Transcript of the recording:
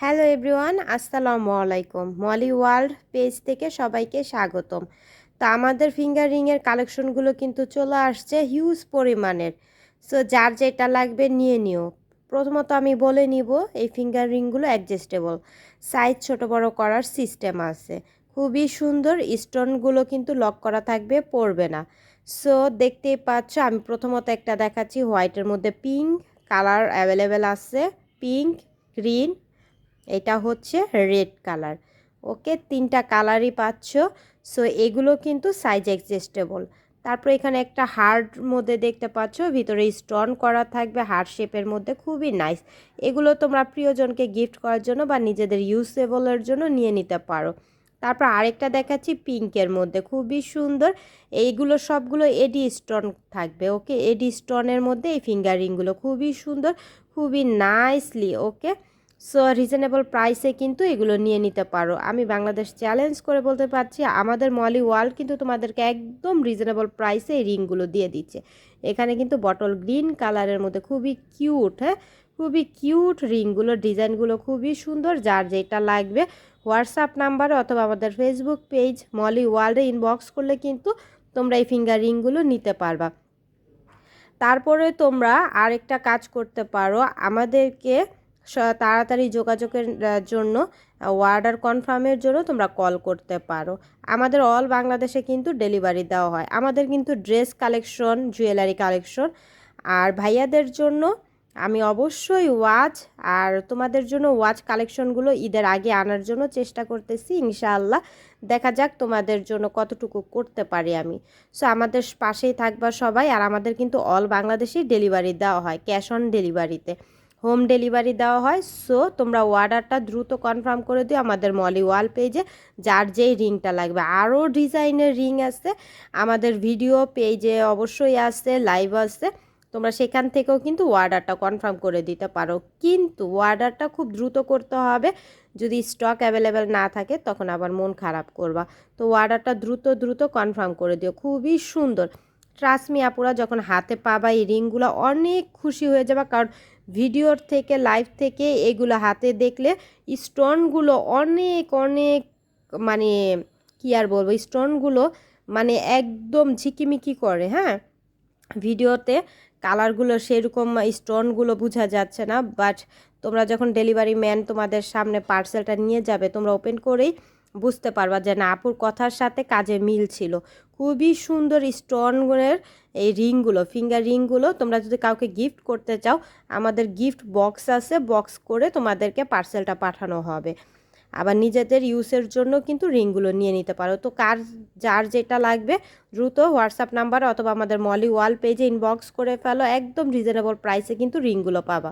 Hello everyone, আসসালামু আলাইকুম। Moli world page থেকে সবাইকে স্বাগতম। তো আমাদের ফিঙ্গার রিংয়ের কালেকশনগুলো কিন্তু চলে আসছে হিউজ পরিমাণের। সো যার যেটা লাগবে নিয়ে নিও। প্রথমত আমি বলে নিব, এই ফিঙ্গার রিংগুলো অ্যাডজাস্টেবল। সাইজ ছোট বড় করার সিস্টেম আছে। খুবই সুন্দর, স্টোনগুলো কিন্তু লক করা থাকবে, পড়বে না। সো দেখতেই পাচ্ছ, আমি প্রথমত একটা দেখাচ্ছি, হোয়াইটের মধ্যে পিঙ্ক, কালার অ্যাভেলেবেল আছে, পিঙ্ক, গ্রিন এটা হচ্ছে রেড কালার। ওকে, তিনটা কালারই পাচ্ছ। সো, এগুলো কিন্তু সাইজ অ্যাডজাস্টেবল। তারপর এখানে একটা হার্ড মধ্যে দেখতে পাচ্ছ, ভিতরে স্টোন করা থাকবে হার্ড শেপের মধ্যে খুবই নাইস। এগুলো তোমরা প্রিয়জনকে গিফট করার জন্য বা নিজেদের ইউজেবলের জন্য নিয়ে নিতে পারো। তারপর আরেকটা দেখাচ্ছি পিঙ্কের মধ্যে, খুবই সুন্দর। এইগুলো সবগুলো এডি স্টোন থাকবে, ওকে? এডি স্টোনের মধ্যে এই ফিঙ্গারিংগুলো খুবই সুন্দর, খুবই নাইসলি, ওকে? সো রিজনেবল প্রাইসে কিন্তু এগুলো নিয়ে নিতে পারো। আমি বাংলাদেশ চ্যালেঞ্জ করে বলতে পারছি, আমাদের মলি ওয়ার্ল্ড কিন্তু তোমাদেরকে একদম রিজনেবল প্রাইসে এই রিংগুলো দিয়ে দিচ্ছে। এখানে কিন্তু বটল গ্রিন কালারের মধ্যে খুবই কিউট হ্যাঁ? খুবই কিউট রিংগুলো ডিজাইনগুলো খুবই সুন্দর, যার যেটা লাগবে। হোয়াটসঅ্যাপ নাম্বারে অথবা আমাদের ফেসবুক পেজ মলি ওয়ার্ল্ডে ইনবক্স করলে কিন্তু তোমরা এই ফিঙ্গার রিংগুলো নিতে পারবা। তারপরে তোমরা আরেকটা কাজ করতে পারো, আমাদেরকে তাড়াতাড়ি যোগাযোগের জন্য অর্ডার কনফার্মের জন্য তোমরা কল করতে পারো। আমাদের অল বাংলাদেশে কিন্তু ডেলিভারি দেওয়া হয়। আমাদের কিন্তু ড্রেস কালেকশন জুয়েলারি কালেকশন আর ভাইয়াদের জন্য আমি অবশ্যই ওয়াচ আর তোমাদের জন্য ওয়াচ কালেকশনগুলো ঈদের আগে আনার জন্য চেষ্টা করতেছি, ইনশাআল্লাহ। দেখা যাক তোমাদের জন্য কতটুকু করতে পারি আমি। সো আমাদের পাশেই থাকবা সবাই, আর আমাদের কিন্তু অল বাংলাদেশেই ডেলিভারি দেওয়া হয় ক্যাশ অন ডেলিভারিতে হোম ডেলিভারি দেওয়া হয়। সো, তোমরা অর্ডারটা দ্রুত কনফার্ম করে দিও আমাদের মলি ওয়াল পেজে, যার যেই রিংটা লাগবে। আরও ডিজাইনের রিং আছে, আমাদের ভিডিও পেজে অবশ্যই আসছে লাইভ আসছে তোমরা সেখান থেকেও কিন্তু অর্ডারটা কনফার্ম করে দিতে পারো। কিন্তু অর্ডারটা খুব দ্রুত করতে হবে। যদি স্টক অ্যাভেলেবেল না থাকে, তখন আবার মন খারাপ করবা। তো অর্ডারটা দ্রুত দ্রুত কনফার্ম করে দিও। খুবই সুন্দর। ট্রাস্টমি আপুরা, যখন হাতে পাবা এই রিংগুলো অনেক খুশি হয়ে যাবে, কারণ ভিডিওর থেকে লাইভ থেকে এগুলো হাতে দেখলে স্টোনগুলো অনেক অনেক মানে কি আর বলব স্টোনগুলো মানে একদম ঝিকিমিকি করে হ্যাঁ? ভিডিওতে কালারগুলো সেরকম স্টোনগুলো বোঝা যাচ্ছে না বাট তোমরা যখন ডেলিভারি ম্যান তোমাদের সামনে পার্সেলটা নিয়ে যাবে, তোমরা ওপেন করেই বুঝতে পারবা যে না, আপুর কথার সাথে কাজে মিল ছিল। খুবই সুন্দর স্টোনের এই রিংগুলো, ফিঙ্গার রিংগুলো তোমরা যদি কাউকে গিফট করতে চাও, আমাদের গিফট বক্স আছে বক্স করে তোমাদেরকে পার্সেলটা পাঠানো হবে। আবার নিজেদের ইউজের জন্য কিন্তু রিংগুলো নিয়ে নিতে পারো। তো কার, যার যেটা লাগবে, দ্রুত হোয়াটসঅ্যাপ নাম্বার অথবা আমাদের মলি ওয়াল পেজে ইনবক্স করে ফেলো, একদম রিজনেবল প্রাইসে কিন্তু রিংগুলো পাবা।